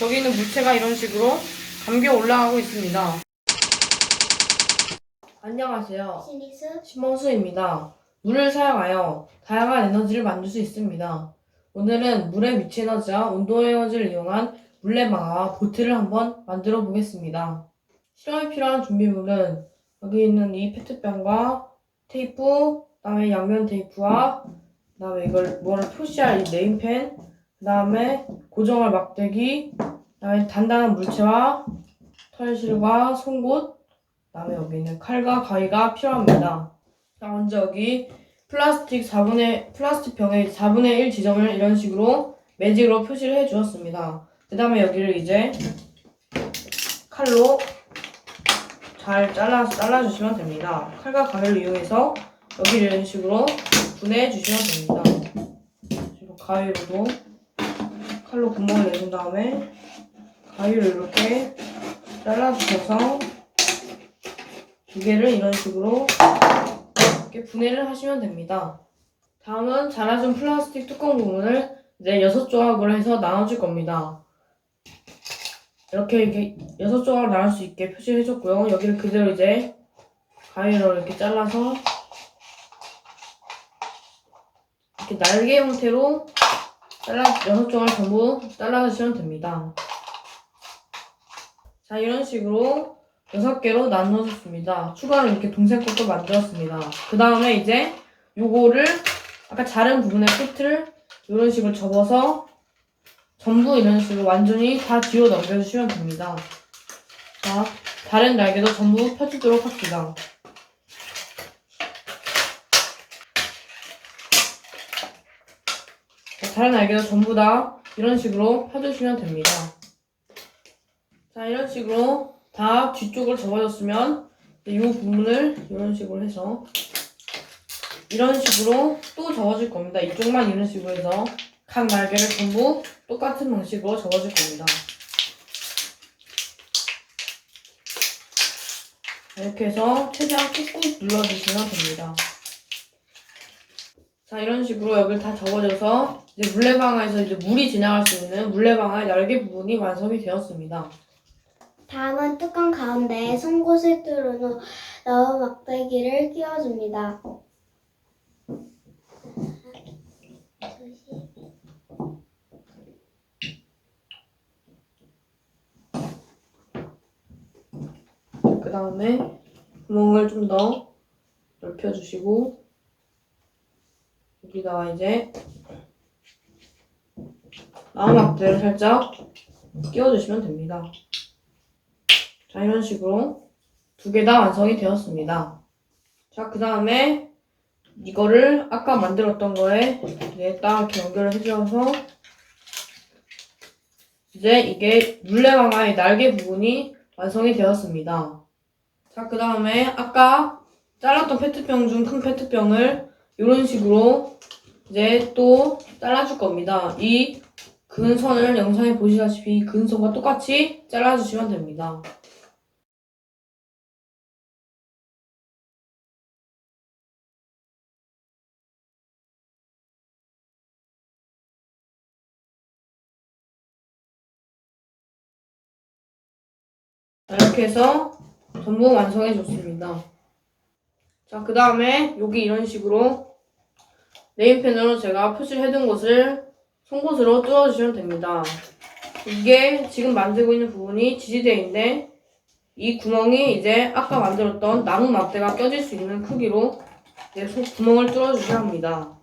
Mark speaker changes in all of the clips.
Speaker 1: 저기 있는 물체가 이런 식으로 감겨 올라가고 있습니다. 안녕하세요.
Speaker 2: 시리스
Speaker 1: 심원수입니다. 물을 사용하여 다양한 에너지를 만들 수 있습니다. 오늘은 물의 위치 에너지와 온도 에너지를 이용한 물레방아와 보트를 한번 만들어 보겠습니다. 실험에 필요한 준비물은 여기 있는 이 페트병과 테이프, 그다음에 양면 테이프와 그다음에 이걸 뭐를 표시할 이 네임펜, 그 다음에 고정할 막대기, 그다음에 단단한 물체와 털실과 송곳, 그다음에 여기는 칼과 가위가 필요합니다. 자, 먼저 여기 플라스틱 4분의 플라스틱 병의 4분의 1 지점을 이런 식으로 매직으로 표시를 해 주었습니다. 그다음에 여기를 이제 칼로 잘 잘라 잘라 주시면 됩니다. 칼과 가위를 이용해서 여기를 이런 식으로 분해해 주시면 됩니다. 그리고 가위로도 칼로 구멍을 내준 다음에 가위를 이렇게 잘라 주셔서 두 개를 이런 식으로 이렇게 분해를 하시면 됩니다. 다음은 잘라준 플라스틱 뚜껑 부분을 이제 여섯 조각으로 해서 나눠줄 겁니다. 이렇게 이렇게 여섯 조각 나눌 수 있게 표시를 해줬고요. 여기를 그대로 이제 가위로 이렇게 잘라서 이렇게 날개 형태로 잘라 여섯 조각 전부 잘라주시면 됩니다. 자 이런 식으로 여섯 개로 나눠줬습니다. 추가로 이렇게 동생 것도 만들었습니다. 그 다음에 이제 요거를 아까 자른 부분의 끝을 이런 식으로 접어서 전부 이런 식으로 완전히 다 뒤로 넘겨주시면 됩니다. 자, 다른 날개도 전부 펴주도록 합시다. 다른 날개도 전부 다 이런 식으로 펴주시면 됩니다. 자, 이런 식으로 다 뒤쪽을 접어줬으면 이 부분을 이런 식으로 해서 이런 식으로 또 접어줄 겁니다. 이쪽만 이런 식으로 해서 각 날개를 전부 똑같은 방식으로 접어줄 겁니다. 이렇게 해서 최대한 꾹꾹 눌러주시면 됩니다. 자, 이런 식으로 여기를 다 접어줘서 이제 물레방아에서 이제 물이 지나갈 수 있는 물레방아의 날개 부분이 완성이 되었습니다.
Speaker 2: 다음은 뚜껑 가운데에 송곳을 뚫은 후 넣은 막대기를 끼워줍니다.
Speaker 1: 그 다음에 구멍을 좀 더 넓혀주시고 여기다가 이제 나무 막대를 살짝 끼워주시면 됩니다. 자 이런 식으로 두 개 다 완성이 되었습니다. 자 그 다음에 이거를 아까 만들었던 거에 이제 딱 이렇게 연결을 해주어서 이제 이게 물레방아의 날개 부분이 완성이 되었습니다. 자, 그 다음에 아까 잘랐던 페트병 중 큰 페트병을 이런 식으로 이제 또 잘라줄 겁니다. 이 근선을 영상에 보시다시피 이 근선과 똑같이 잘라주시면 됩니다. 자, 이렇게 해서 전부 완성해 줬습니다. 자, 그 다음에 여기 이런 식으로 네임펜으로 제가 표시를 해둔 곳을 송곳으로 뚫어주시면 됩니다. 이게 지금 만들고 있는 부분이 지지대인데 이 구멍이 이제 아까 만들었던 나무 막대가 껴질 수 있는 크기로 소- 구멍을 뚫어주셔야 합니다.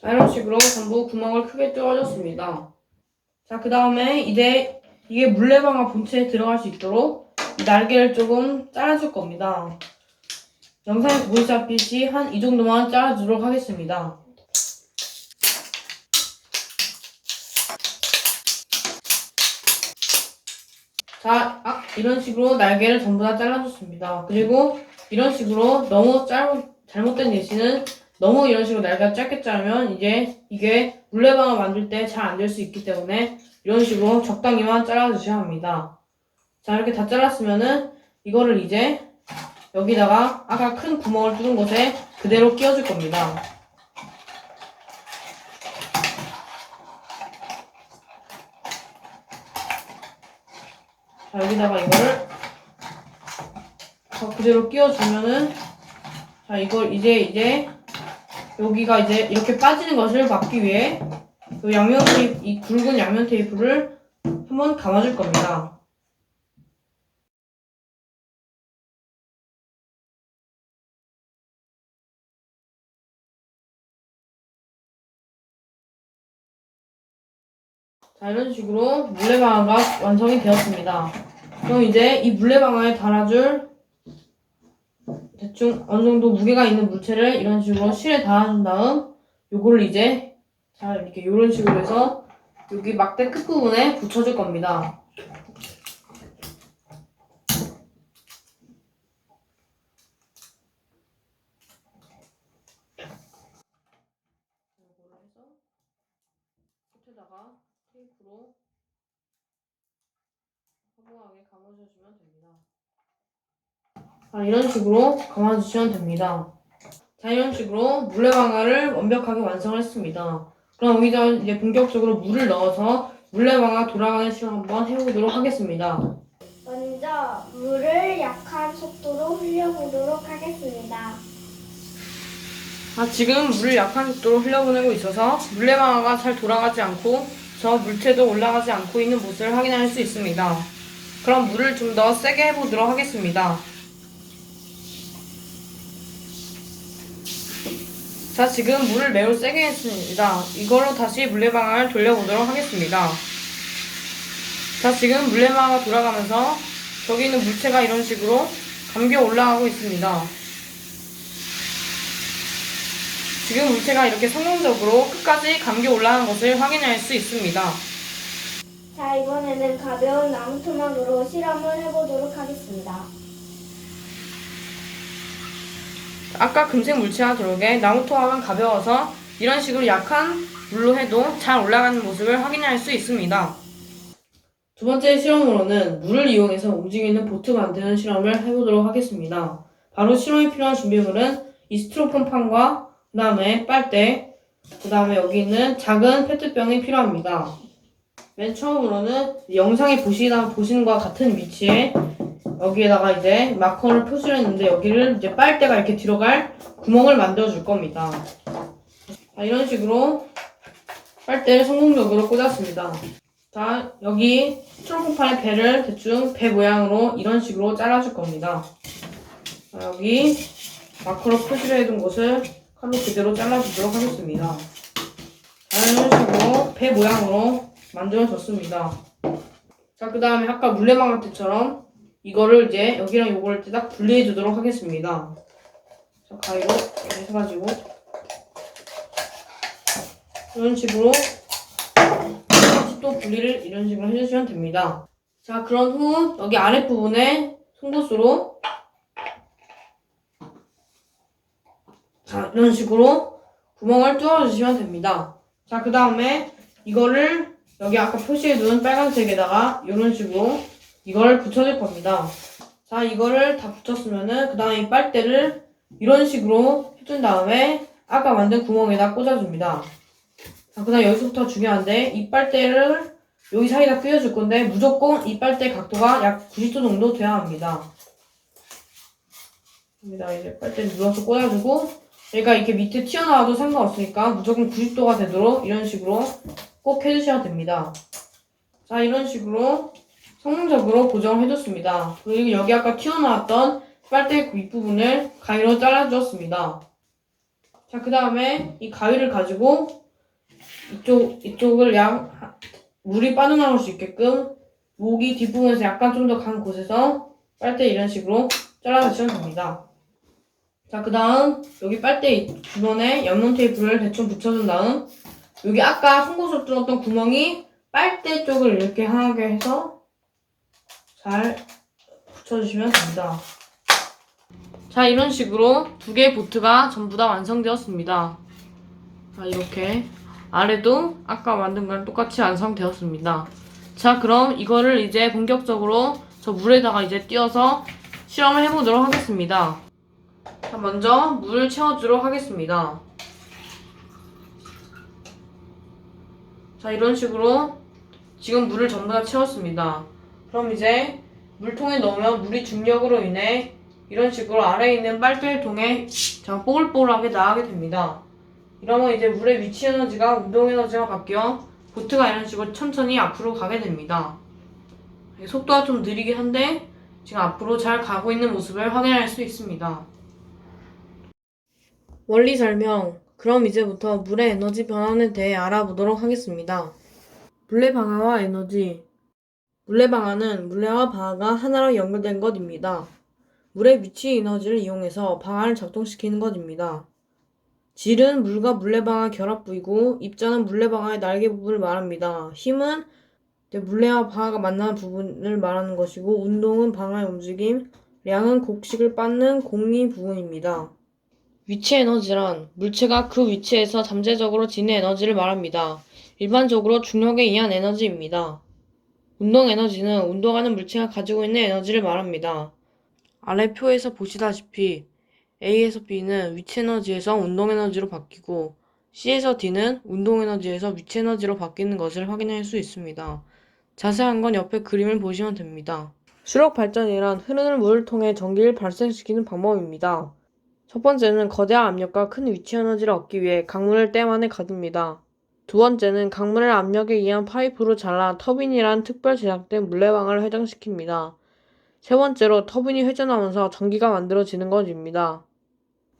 Speaker 1: 자, 이런 식으로 전부 구멍을 크게 뚫어줬습니다. 자, 그 다음에 이제 이게 물레방아 본체에 들어갈 수 있도록 이 날개를 조금 잘라줄 겁니다. 영상에 보시다시피 한 이 정도만 잘라주도록 하겠습니다. 자, 아, 이런 식으로 날개를 전부 다 잘라줬습니다. 그리고 이런 식으로 너무 짧, 잘못된 예시는 너무 이런 식으로 날개가 짧게 자르면 이제 이게 물레방아 만들 때 잘 안 될 수 있기 때문에 이런 식으로 적당히만 잘라주셔야 합니다. 자, 이렇게 다 잘랐으면은 이거를 이제 여기다가 아까 큰 구멍을 뚫은 곳에 그대로 끼워줄 겁니다. 자, 여기다가 이거를 자, 그대로 끼워주면은 자, 이걸 이제 이제 여기가 이제 이렇게 빠지는 것을 막기 위해 이 양면 테이프, 이 굵은 양면 테이프를 한번 감아줄 겁니다. 자, 이런 식으로 물레방아가 완성이 되었습니다. 그럼 이제 이 물레방아에 달아줄 대충 어느 정도 무게가 있는 물체를 이런 식으로 실에 달아준 다음 요거를 이제 자 이렇게 이런 식으로 해서 여기 막대 끝부분에 붙여줄 겁니다. 이거를 해서 끝에다가 테이프로 허무하게 감아주시면 됩니다. 자, 이런 식으로 감아주시면 됩니다. 자, 이런 식으로 물레 방아를 완벽하게 완성을 했습니다. 그럼 여기다 이제 본격적으로 물을 넣어서 물레 방아 돌아가는 시험 한번 해보도록 하겠습니다.
Speaker 2: 먼저 물을 약한 속도로 흘려보도록 하겠습니다.
Speaker 1: 아, 지금 물을 약한 속도로 흘려보내고 있어서 물레방아가 잘 돌아가지 않고 저 물체도 올라가지 않고 있는 모습을 확인할 수 있습니다. 그럼 물을 좀 더 세게 해보도록 하겠습니다. 자, 지금 물을 매우 세게 했습니다. 이걸로 다시 물레방아를 돌려보도록 하겠습니다. 자, 지금 물레방아가 돌아가면서 저기 있는 물체가 이런 식으로 감겨 올라가고 있습니다. 지금 물체가 이렇게 성공적으로 끝까지 감겨 올라간 것을 확인할 수 있습니다.
Speaker 2: 자, 이번에는 가벼운 나무 토막으로 실험을 해보도록 하겠습니다.
Speaker 1: 아까 금색 물체와 다르게 나무 토막은 가벼워서 이런 식으로 약한 물로 해도 잘 올라가는 모습을 확인할 수 있습니다. 두 번째 실험으로는 물을 이용해서 움직이는 보트 만드는 실험을 해보도록 하겠습니다. 바로 실험에 필요한 준비물은 이 스티로폼 판과 그 다음에 빨대, 그 다음에 여기 있는 작은 페트병이 필요합니다. 맨 처음으로는 영상에 보시다, 보시는 것과 같은 위치에 여기에다가 이제 마커를 표시를 했는데 여기를 이제 빨대가 이렇게 들어갈 구멍을 만들어 줄 겁니다. 자, 이런 식으로 빨대를 성공적으로 꽂았습니다. 자, 여기 스티로폼판의 배를 대충 배 모양으로 이런 식으로 잘라줄 겁니다. 자, 여기 마커로 표시를 해둔 곳을 칼로 그대로 잘라주도록 하겠습니다. 자, 이런 식으로 배 모양으로 만들어졌습니다. 자, 그 다음에 아까 물레방아 때처럼 이거를 이제 여기랑 요거를 이제 딱 분리해 주도록 하겠습니다. 자, 가위로 이렇게 해가지고 이런 식으로 또 분리를 이런 식으로 해주시면 됩니다. 자, 그런 후 여기 아랫부분에 송곳으로 자, 이런 식으로 구멍을 뚫어주시면 됩니다. 자, 그 다음에 이거를 여기 아까 표시해둔 빨간색에다가 이런 식으로 이걸 붙여줄 겁니다. 자, 이거를 다 붙였으면은 그 다음에 이 빨대를 이런 식으로 해준 다음에 아까 만든 구멍에다 꽂아줍니다. 자, 그 다음 여기서부터 중요한데 이 빨대를 여기 사이에다 끼워줄 건데 무조건 이 빨대 각도가 약 90도 정도 돼야 합니다. 여기다 이제 빨대 눌러서 꽂아주고 얘가 이렇게 밑에 튀어나와도 상관없으니까 무조건 90도가 되도록 이런 식으로 꼭 해주셔야 됩니다. 자, 이런 식으로 성공적으로 고정해줬습니다. 그리고 여기 아까 튀어나왔던 빨대 그 윗부분을 가위로 잘라주었습니다. 자, 그 다음에 이 가위를 가지고 이쪽, 이쪽을 양, 물이 빠져나올 수 있게끔 목이 뒷부분에서 약간 좀 더 간 곳에서 빨대 이런 식으로 잘라주시면 됩니다. 자, 그 다음 여기 빨대 주변에 연문 테이프를 대충 붙여준 다음 여기 아까 송곳으로 뚫었던 구멍이 빨대 쪽을 이렇게 하게 해서 잘 붙여주시면 됩니다. 자, 이런 식으로 두 개의 보트가 전부 다 완성되었습니다. 자, 이렇게 아래도 아까 만든 거랑 똑같이 완성되었습니다. 자, 그럼 이거를 이제 본격적으로 저 물에다가 이제 띄워서 실험을 해보도록 하겠습니다. 자, 먼저 물을 채워주도록 하겠습니다. 자, 이런 식으로 지금 물을 전부 다 채웠습니다. 그럼 이제 물통에 넣으면 물이 중력으로 인해 이런 식으로 아래에 있는 빨대통에 자 뽀글뽀글하게 나가게 됩니다. 이러면 이제 물의 위치 에너지가 운동 에너지가 바뀌어 보트가 이런 식으로 천천히 앞으로 가게 됩니다. 속도가 좀 느리긴 한데 지금 앞으로 잘 가고 있는 모습을 확인할 수 있습니다. 원리 설명. 그럼 이제부터 물의 에너지 변환에 대해 알아보도록 하겠습니다. 물의 방아와 에너지. 물의 방아는 물레와 방아가 하나로 연결된 것입니다. 물의 위치 에너지를 이용해서 방아를 작동시키는 것입니다. 질은 물과 물레방아 결합 부위고 입자는 물레방아의 날개 부분을 말합니다. 힘은 물레와 방아가 만나는 부분을 말하는 것이고 운동은 방아의 움직임, 량은 곡식을 빻는 공리 부분입니다. 위치 에너지란 물체가 그 위치에서 잠재적으로 지닌 에너지를 말합니다. 일반적으로 중력에 의한 에너지입니다. 운동 에너지는 운동하는 물체가 가지고 있는 에너지를 말합니다. 아래 표에서 보시다시피 A에서 B는 위치 에너지에서 운동 에너지로 바뀌고 C에서 D는 운동 에너지에서 위치 에너지로 바뀌는 것을 확인할 수 있습니다. 자세한 건 옆에 그림을 보시면 됩니다. 수력 발전이란 흐르는 물을 통해 전기를 발생시키는 방법입니다. 첫 번째는 거대한 압력과 큰 위치 에너지를 얻기 위해 강물을 댐 안에 가둡니다. 두 번째는 강물을 압력에 의한 파이프로 잘라 터빈이란 특별 제작된 물레방아를 회전시킵니다. 세 번째로 터빈이 회전하면서 전기가 만들어지는 것입니다.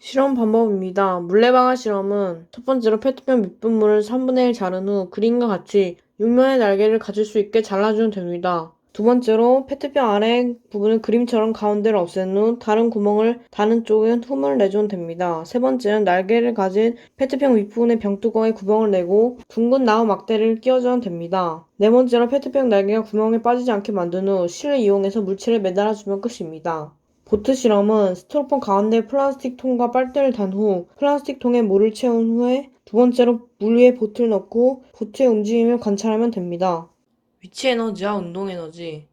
Speaker 1: 실험 방법입니다. 물레방아 실험은 첫 번째로 페트병 밑분물을 3분의 1 자른 후 그림과 같이 육면의 날개를 가질 수 있게 잘라주면 됩니다. 두 번째로 페트병 아래 부분을 그림처럼 가운데를 없앤 후 다른 구멍을 다른 쪽에 흠을 내주면 됩니다. 세 번째는 날개를 가진 페트병 윗부분의 병뚜껑에 구멍을 내고 둥근 나무 막대를 끼워주면 됩니다. 네 번째로 페트병 날개가 구멍에 빠지지 않게 만든 후 실을 이용해서 물체를 매달아주면 끝입니다. 보트 실험은 스티로폼 가운데 플라스틱 통과 빨대를 단 후 플라스틱 통에 물을 채운 후에 두 번째로 물 위에 보트를 넣고 보트의 움직임을 관찰하면 됩니다. 위치 에너지와 운동 에너지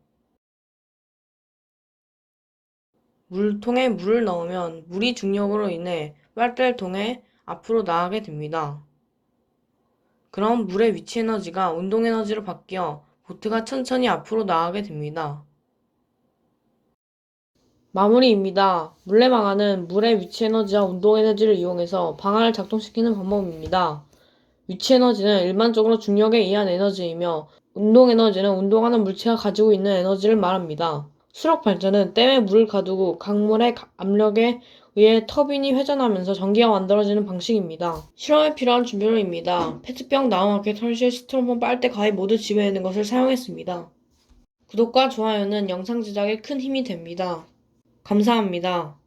Speaker 1: 물통에 물을 넣으면 물이 중력으로 인해 빨대를 통해 앞으로 나가게 됩니다. 그럼 물의 위치 에너지가 운동 에너지로 바뀌어 보트가 천천히 앞으로 나가게 됩니다. 마무리입니다. 물레방아는 물의 위치 에너지와 운동 에너지를 이용해서 방아를 작동시키는 방법입니다. 위치 에너지는 일반적으로 중력에 의한 에너지이며 운동 에너지는 운동하는 물체가 가지고 있는 에너지를 말합니다. 수력 발전은 댐에 물을 가두고 강물의 가- 압력에 의해 터빈이 회전하면서 전기가 만들어지는 방식입니다. 실험에 필요한 준비물입니다. 페트병, 나무마켓, 털실, 스티로폼, 빨대, 가위 모두 집에 있는 것을 사용했습니다. 구독과 좋아요는 영상 제작에 큰 힘이 됩니다. 감사합니다.